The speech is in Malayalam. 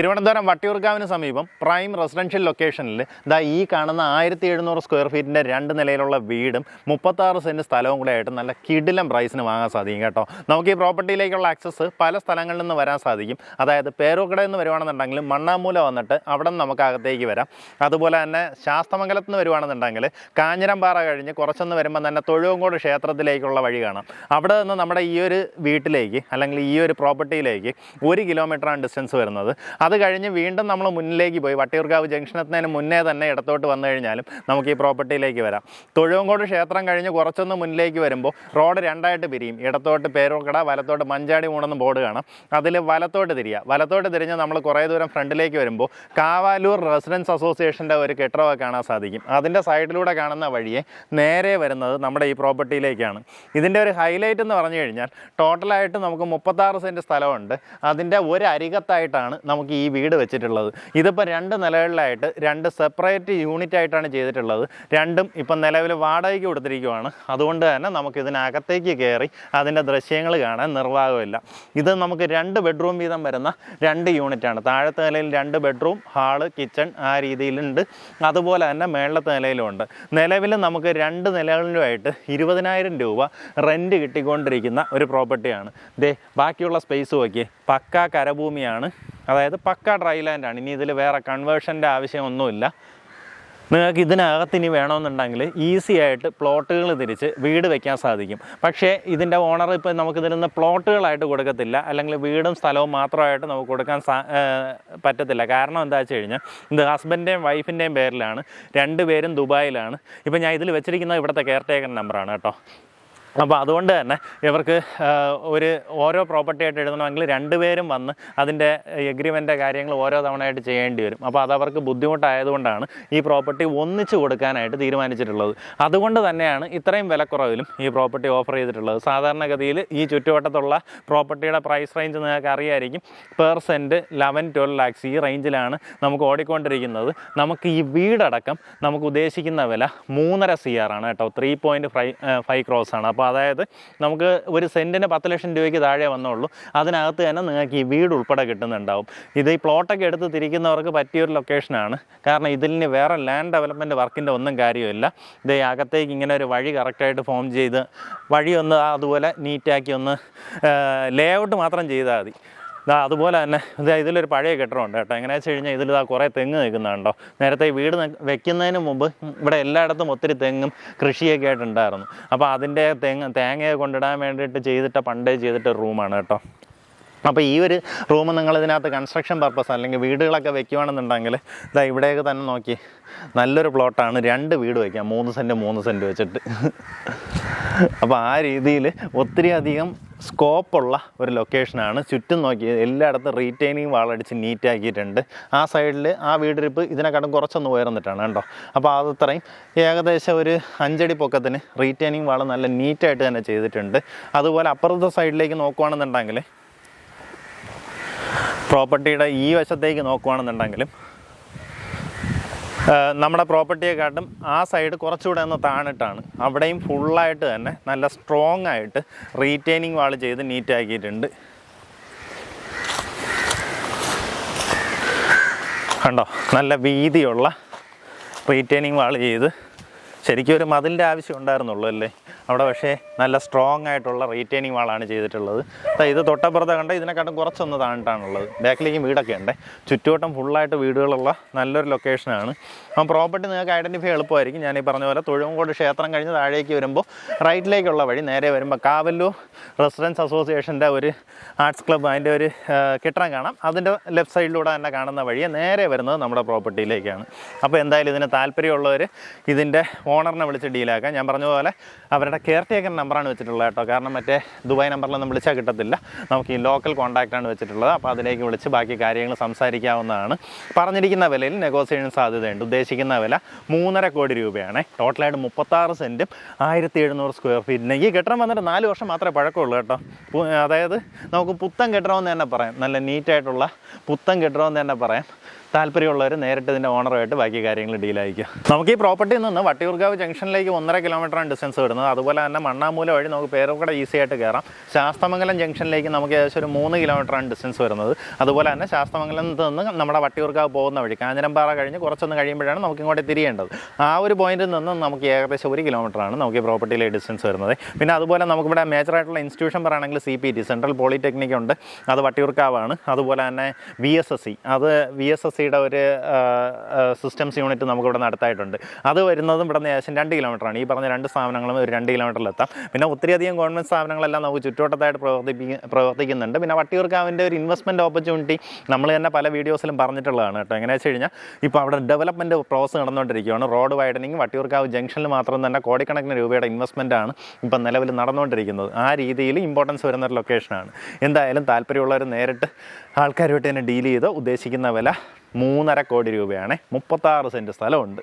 തിരുവനന്തപുരം വട്ടിയൂർക്കാവിന് സമീപം പ്രൈം റെസിഡൻഷ്യൽ ലൊക്കേഷനിൽ ദാ ഈ കാണുന്ന ആയിരത്തി എഴുന്നൂറ് സ്ക്വയർ ഫീറ്റിന്റെ രണ്ട് നിലയിലുള്ള വീടും മുപ്പത്താറ് സെന്റ് സ്ഥലവും കൂടെ ആയിട്ട് നല്ല കിടിലം പ്രൈസിന് വാങ്ങാൻ സാധിക്കും കേട്ടോ. നമുക്ക് ഈ പ്രോപ്പർട്ടിയിലേക്കുള്ള ആക്സസ് പല സ്ഥലങ്ങളിൽ നിന്ന് വരാൻ സാധിക്കും. അതായത് പേരൂക്കടയിൽ നിന്ന് വരുവാണെന്നുണ്ടെങ്കിൽ മണ്ണാമൂല വന്നിട്ട് അവിടെ നിന്ന് നമുക്ക് അകത്തേക്ക് വരാം. അതുപോലെ തന്നെ ശാസ്തമംഗലത്ത് നിന്ന് വരുവാണെന്നുണ്ടെങ്കിൽ കാഞ്ഞിരംപാറ കഴിഞ്ഞ് കുറച്ചൊന്ന് വരുമ്പോൾ തന്നെ തൊഴുവങ്കോട് ക്ഷേത്രത്തിലേക്കുള്ള വഴി കാണാം. അവിടെ നിന്ന് നമ്മുടെ ഈ ഒരു വീട്ടിലേക്ക് അല്ലെങ്കിൽ ഈ ഒരു പ്രോപ്പർട്ടിയിലേക്ക് ഒരു കിലോമീറ്ററാണ് ഡിസ്റ്റൻസ് വരുന്നത്. അത് കഴിഞ്ഞ് വീണ്ടും നമ്മൾ മുന്നിലേക്ക് പോയി. വട്ടിയൂർക്കാവ് ജംഗ്ഷൻ എത്തുന്നതിന് മുന്നേ തന്നെ ഇടത്തോട്ട് വന്നു കഴിഞ്ഞാലും നമുക്ക് ഈ പ്രോപ്പർട്ടിയിലേക്ക് വരാം. തൊഴുവങ്കോട് ക്ഷേത്രം കഴിഞ്ഞ് കുറച്ചൊന്ന് മുന്നിലേക്ക് വരുമ്പോൾ റോഡ് രണ്ടായിട്ട് പിരിയും. ഇടത്തോട്ട് പേരൂർക്കട വലത്തോട്ട് മഞ്ചാടി മൂണെന്ന് ബോർഡ് കാണാം. അതിൽ വലത്തോട്ട് തിരിയുക വലത്തോട്ട് തിരിഞ്ഞ് നമ്മൾ കുറേ ദൂരം ഫ്രണ്ടിലേക്ക് വരുമ്പോൾ കാവാലൂർ റെസിഡൻസ് അസോസിയേഷന്റെ ഒരു കെട്ടിടമൊക്കെ കാണാൻ സാധിക്കും. അതിന്റെ സൈഡിലൂടെ കാണുന്ന വഴിയെ നേരെ വരുന്നത് നമ്മുടെ ഈ പ്രോപ്പർട്ടിയിലേക്കാണ്. ഇതിന്റെ ഒരു ഹൈലൈറ്റ് എന്ന് പറഞ്ഞു കഴിഞ്ഞാൽ ടോട്ടലായിട്ട് നമുക്ക് മുപ്പത്താറ് സെന്റ് സ്ഥലമുണ്ട്. അതിന്റെ ഒരു അരികത്തായിട്ടാണ് നമുക്ക് വീട് വെച്ചിട്ടുള്ളത്. ഇതിപ്പോൾ രണ്ട് നിലകളിലായിട്ട് രണ്ട് സെപ്പറേറ്റ് യൂണിറ്റ് ആയിട്ടാണ് ചെയ്തിട്ടുള്ളത്. രണ്ടും ഇപ്പം നിലവിൽ വാടകയ്ക്ക് കൊടുത്തിരിക്കുവാണ്. അതുകൊണ്ട് തന്നെ നമുക്ക് ഇതിനകത്തേക്ക് കയറി അതിന്റെ ദൃശ്യങ്ങൾ കാണാൻ നിർവാഹമില്ല. ഇത് നമുക്ക് രണ്ട് ബെഡ്റൂം വീതം വരുന്ന രണ്ട് യൂണിറ്റാണ് താഴത്തെ നിലയിൽ രണ്ട് ബെഡ്റൂം ഹാൾ കിച്ചൺ ആ രീതിയിലുണ്ട്. അതുപോലെ തന്നെ മേളത്തെ നിലയിലുമുണ്ട് നിലവിൽ നമുക്ക് രണ്ട് നിലകളിലുമായിട്ട് ഇരുപതിനായിരം രൂപ റെന്റ് കിട്ടിക്കൊണ്ടിരിക്കുന്ന ഒരു പ്രോപ്പർട്ടിയാണ് ദേ ബാക്കിയുള്ള സ്പേസ് നോക്കിയേ. പക്കാ കരഭൂമിയാണ് അതായത് പക്ക ഡ്രൈ ലാൻഡാണ് ഇനി ഇതിൽ വേറെ കൺവേർഷന്റെ ആവശ്യമൊന്നുമില്ല. നിങ്ങൾക്ക് ഇതിനകത്ത് ഇനി വേണമെന്നുണ്ടെങ്കിൽ ഈസി ആയിട്ട് പ്ലോട്ടുകൾ തിരിച്ച് വീട് വയ്ക്കാൻ സാധിക്കും. പക്ഷേ ഇതിന്റെ ഓണർ ഇപ്പോൾ നമുക്ക് ഇതിൽ നിന്ന് പ്ലോട്ടുകളായിട്ട് കൊടുക്കത്തില്ല. അല്ലെങ്കിൽ വീടും സ്ഥലവും മാത്രമായിട്ട് നമുക്ക് കൊടുക്കാൻ പറ്റത്തില്ല. കാരണം എന്താ വെച്ച് കഴിഞ്ഞാൽ ഇത് ഹസ്ബൻഡിന്റെയും വൈഫിന്റെയും പേരിലാണ്. രണ്ടുപേരും ദുബായിലാണ്. ഇപ്പോൾ ഞാൻ ഇതിൽ വെച്ചിരിക്കുന്നത് ഇവിടുത്തെ കെയർ ടേക്കർ നമ്പറാണ് കേട്ടോ. അപ്പോൾ അതുകൊണ്ട് തന്നെ ഇവർക്ക് ഒരു ഓരോ പ്രോപ്പർട്ടി ആയിട്ട് എഴുതണമെങ്കിൽ രണ്ടുപേരും വന്ന് അതിന്റെ എഗ്രിമെന്റ് കാര്യങ്ങൾ ഓരോ തവണയായിട്ട് ചെയ്യേണ്ടി വരും. അപ്പോൾ അത് അവർക്ക് ബുദ്ധിമുട്ടായതുകൊണ്ടാണ് ഈ പ്രോപ്പർട്ടി ഒന്നിച്ച് കൊടുക്കാനായിട്ട് തീരുമാനിച്ചിട്ടുള്ളത്. അതുകൊണ്ട് തന്നെയാണ് ഇത്രയും വിലക്കുറവിലും ഈ പ്രോപ്പർട്ടി ഓഫർ ചെയ്തിട്ടുള്ളത്. സാധാരണഗതിയിൽ ഈ ചുറ്റുവട്ടത്തുള്ള പ്രോപ്പർട്ടിയുടെ പ്രൈസ് റേഞ്ച് നിങ്ങൾക്ക് അറിയായിരിക്കും. Per cent eleven twelve lakhs ഈ റേഞ്ചിലാണ് നമുക്ക് ഓടിക്കൊണ്ടിരിക്കുന്നത്. നമുക്ക് ഈ വീടടക്കം നമുക്ക് ഉദ്ദേശിക്കുന്ന വില മൂന്നര സി ആർ ആണ് കേട്ടോ. Three point five five crores ആണ്. അപ്പോൾ അതായത് നമുക്ക് ഒരു സെന്റിന് പത്ത് ലക്ഷം രൂപയ്ക്ക് താഴെ വന്നുള്ളൂ. അതിനകത്ത് തന്നെ നിങ്ങൾക്ക് ഈ വീട് ഉൾപ്പെടെ കിട്ടുന്നുണ്ടാവും. ഇത് ഈ പ്ലോട്ടൊക്കെ എടുത്ത് തിരിക്കുന്നവർക്ക് പറ്റിയൊരു ലൊക്കേഷനാണ് കാരണം ഇതിന് വേറെ ലാൻഡ് ഡെവലപ്മെന്റ് വർക്കിന്റെ ഒന്നും കാര്യമില്ല. ഇത് അകത്തേക്ക് ഇങ്ങനെ ഒരു വഴി കറക്റ്റായിട്ട് ഫോം ചെയ്ത് വഴി ഒന്ന് അതുപോലെ നീറ്റാക്കി ഒന്ന് ലേ ഔട്ട് മാത്രം ചെയ്താൽ മതി. ഇതാ അതുപോലെ തന്നെ ഇതാ ഇതിലൊരു പഴയ കെട്ടിടമുണ്ട് കേട്ടോ. എങ്ങനെയാ വെച്ച് കഴിഞ്ഞാൽ ഇതിൽ ഇതാ കുറേ തെങ്ങ് നിൽക്കുന്നുണ്ടോ നേരത്തെ ഈ വീട് വെക്കുന്നതിന് മുമ്പ് ഇവിടെ എല്ലായിടത്തും ഒത്തിരി തെങ്ങും കൃഷിയൊക്കെ ആയിട്ടുണ്ടായിരുന്നു അപ്പോൾ അതിന്റെ തെങ്ങ് തേങ്ങയെ കൊണ്ടിടാൻ വേണ്ടിയിട്ട് ചെയ്തിട്ട പണ്ടേ ചെയ്തിട്ട റൂമാണ് കേട്ടോ. അപ്പോൾ ഈ ഒരു റൂം നിങ്ങൾ ഇതിനകത്ത് കൺസ്ട്രക്ഷൻ പർപ്പസ് അല്ലെങ്കിൽ വീടുകളൊക്കെ വെക്കുകയാണെന്നുണ്ടെങ്കിൽ ഇതാ ഇവിടെയൊക്കെ തന്നെ നോക്കി. നല്ലൊരു പ്ലോട്ടാണ് രണ്ട് വീട് വയ്ക്കാം മൂന്ന് സെന്റ് മൂന്ന് സെന്റ് വെച്ചിട്ട്. അപ്പോൾ ആ രീതിയിൽ ഒത്തിരി അധികം സ്കോപ്പുള്ള ഒരു ലൊക്കേഷനാണ് ചുറ്റും നോക്കി എല്ലായിടത്തും റീറ്റെയിനിങ് വാളടിച്ച് നീറ്റാക്കിയിട്ടുണ്ട് ആ സൈഡിൽ ആ വീടിരിപ്പ് ഇതിനെക്കാട്ടും കുറച്ചൊന്ന് ഉയർന്നിട്ടാണ് കേട്ടോ അപ്പോൾ അതത്രയും ഏകദേശം ഒരു അഞ്ചടി പൊക്കത്തിന് റീറ്റെയിനിങ് വാൾ നല്ല നീറ്റായിട്ട് തന്നെ ചെയ്തിട്ടുണ്ട്. അതുപോലെ അപ്പുറത്തെ സൈഡിലേക്ക് നോക്കുകയാണെന്നുണ്ടെങ്കിൽ പ്രോപ്പർട്ടിയുടെ ഈ വശത്തേക്ക് നോക്കുകയാണെന്നുണ്ടെങ്കിലും നമ്മുടെ പ്രോപ്പർട്ടിയെക്കാട്ടും ആ സൈഡ് കുറച്ചുകൂടെ ഒന്ന് താണിട്ടാണ്. അവിടെയും ഫുള്ളായിട്ട് തന്നെ നല്ല സ്ട്രോങ് ആയിട്ട് റീറ്റെയിനിങ് വാൾ ചെയ്ത് നീറ്റാക്കിയിട്ടുണ്ട് കണ്ടോ? നല്ല വീതിയുള്ള റീറ്റെയിനിങ് വാൾ ചെയ്ത് ശരിക്കും ഒരു മതിലിന്റെ ആവശ്യം ഉണ്ടായിരുന്നുള്ളൂ അല്ലേ? അവിടെ പക്ഷേ നല്ല സ്ട്രോങ് ആയിട്ടുള്ള റീറ്റെയിനിങ് വാളാണ് ചെയ്തിട്ടുള്ളത്. ഇത് തൊട്ടപ്പുറത്തെ കണ്ട ഇതിനെക്കാട്ടും കുറച്ചൊന്ന് താണിട്ടാണുള്ളത് ബാക്കിലേക്ക് വീടൊക്കെ ഉണ്ട്. ചുറ്റുവട്ടം ഫുള്ളായിട്ട് വീടുകളുള്ള നല്ലൊരു ലൊക്കേഷനാണ് അപ്പം പ്രോപ്പർട്ടി നിങ്ങൾക്ക് ഐഡന്റിഫൈ എളുപ്പമായിരിക്കും. ഞാൻ ഈ പറഞ്ഞ പോലെ തൊഴുവങ്കോട് ക്ഷേത്രം കഴിഞ്ഞ് താഴേക്ക് വരുമ്പോൾ റൈറ്റിലേക്കുള്ള വഴി നേരെ വരുമ്പോൾ കാവല്ലൂർ റെസിഡൻസ് അസോസിയേഷന്റെ ഒരു ആർട്സ് ക്ലബ്ബ് അതിന്റെ ഒരു കെട്ടിടം കാണാം. അതിന്റെ ലെഫ്റ്റ് സൈഡിലൂടെ തന്നെ കാണുന്ന വഴിയെ നേരെ വരുന്നത് നമ്മുടെ പ്രോപ്പർട്ടിയിലേക്കാണ് അപ്പോൾ എന്തായാലും ഇതിന് താല്പര്യമുള്ളവർ ഇതിന്റെ ഓണറിനെ വിളിച്ച് ഡീലാക്കാം ഞാൻ പറഞ്ഞ പോലെ അവരുടെ കെയർ ടേക്കർ നമ്പറാണ് വെച്ചിട്ടുള്ളത് കേട്ടോ. കാരണം മറ്റേ ദുബായ് നമ്പറിലൊന്നും വിളിച്ചാൽ കിട്ടത്തില്ല. നമുക്ക് ഈ ലോക്കൽ കോൺടാക്റ്റാണ് വെച്ചിട്ടുള്ളത്. അപ്പോൾ അതിലേക്ക് വിളിച്ച് ബാക്കി കാര്യങ്ങൾ സംസാരിക്കാവുന്നതാണ്. പറഞ്ഞിരിക്കുന്ന വിലയിൽ നെഗോസിയേഷൻ സാധ്യതയുണ്ട്. ഉദ്ദേശിക്കുന്ന വില മൂന്നര കോടി രൂപയാണ്. ടോട്ടലായിട്ട് മുപ്പത്താറ് സെന്റും ആയിരത്തി എഴുന്നൂറ് സ്ക്വയർ ഫീറ്റിന് ഈ കെട്ടിടം വന്നിട്ട് നാല് വർഷം മാത്രമേ പഴക്കമുള്ളൂ കേട്ടോ. അതായത് നമുക്ക് പുത്തൻ കെട്ടിടമെന്ന് തന്നെ പറയാം. നല്ല നീറ്റായിട്ടുള്ള പുത്തൻ കെട്ടിടമെന്ന് തന്നെ പറയാം. താല്പര്യമുള്ളവർ നേരിട്ട് ഇതിന്റെ ഓണറുമായിട്ട് ബാക്കി കാര്യങ്ങൾ ഡീലായിരിക്കും നമുക്ക് ഈ പ്രോപ്പർട്ടിയിൽ നിന്ന് വട്ടിയൂർക്കാവ് ജംഗ്ഷനിലേക്ക് ഒന്നര കിലോമീറ്ററാണ് ഡിസ്റ്റൻസ് വരുന്നത്. അതുപോലെ തന്നെ മണ്ണാമൂല വഴി നമുക്ക് പേരൂർക്കട ഈസി ആയിട്ട് കയറാം ശാസ്തമംഗലം ജംഗ്ഷനിലേക്ക് നമുക്ക് ഏകദേശം ഒരു മൂന്ന് കിലോമീറ്ററാണ് ഡിസ്റ്റൻസ് വരുന്നത്. അതുപോലെ തന്നെ ശാസ്തമംഗലത്ത് നിന്ന് നമ്മുടെ വട്ടിയൂർക്കാവ് പോകുന്ന വഴി കാഞ്ഞിരമ്പാറ കഴിഞ്ഞ് കുറച്ചൊന്ന് കഴിയുമ്പോഴാണ് നമുക്ക് ഇങ്ങോട്ട് തിരിയേണ്ടത്. ആ ഒരു പോയിന്റിൽ നിന്ന് നമുക്ക് ഏകദേശം ഒരു കിലോമീറ്ററാണ് നമുക്ക് ഈ പ്രോപ്പർട്ടിയിലെ ഡിസ്റ്റൻസ് വരുന്നത്. പിന്നെ അതുപോലെ നമുക്കിവിടെ മേജർ ആയിട്ടുള്ള ഇൻസ്റ്റിറ്റ്യൂഷൻ പറയുകയാണെങ്കിൽ C P T central polytechnic ഉണ്ട്. അത് വട്ടിയൂർക്കാവാണ്. അതുപോലെ തന്നെ വി എസ് എസ് സി അത് വി എസ് എസ് സിയുടെ ഒരു സിസ്റ്റംസ് യൂണിറ്റ് നമുക്കിവിടെ നടത്തായിട്ടുണ്ട്. അത് വരുന്നതും ഇവിടെ നിന്ന് ഏകദേശം രണ്ട് കിലോമീറ്ററാണ് ഈ പറഞ്ഞ രണ്ട് സ്ഥാപനങ്ങളും ഒരു രണ്ട് കിലോമീറ്ററിലെത്താം പിന്നെ ഒത്തിരിയധികം ഗവൺമെന്റ് സ്ഥാപനങ്ങളെല്ലാം നമുക്ക് ചുറ്റുവട്ടത്തായിട്ട് പ്രവർത്തിപ്പി പ്രവർത്തിക്കുന്നുണ്ട്. പിന്നെ വട്ടിയൂർക്കാവിന്റെ ഒരു ഇൻവെസ്റ്റ്മെന്റ് ഓപ്പർച്യൂണിറ്റി നമ്മൾ തന്നെ പല വീഡിയോസിലും പറഞ്ഞിട്ടുള്ളതാണ് കേട്ടോ. എങ്ങനെ വെച്ച് കഴിഞ്ഞാൽ ഇപ്പോൾ അവിടെ ഡെവലപ്മെന്റ് പ്രോസസ് നടന്നുകൊണ്ടിരിക്കുകയാണ്. റോഡ് വൈഡനിങ് വട്ടിയൂർക്കാവ് ജംഗ്ഷനിൽ മാത്രം തന്നെ കോടിക്കണക്കിന് രൂപയുടെ ഇൻവെസ്റ്റ്മെന്റ് ആണ് ഇപ്പം നിലവിൽ നടന്നുകൊണ്ടിരിക്കുന്നത്. ആ രീതിയിൽ ഇമ്പോർട്ടൻസ് വരുന്ന ഒരു ലൊക്കേഷനാണ് എന്തായാലും താല്പര്യമുള്ളവർ നേരിട്ട് ആൾക്കാരുമായിട്ട് തന്നെ ഡീൽ ചെയ്ത് ഉദ്ദേശിക്കുന്ന വില മൂന്നര കോടി രൂപയാണ്. മുപ്പത്താറ് സെന്റ് സ്ഥലമുണ്ട്.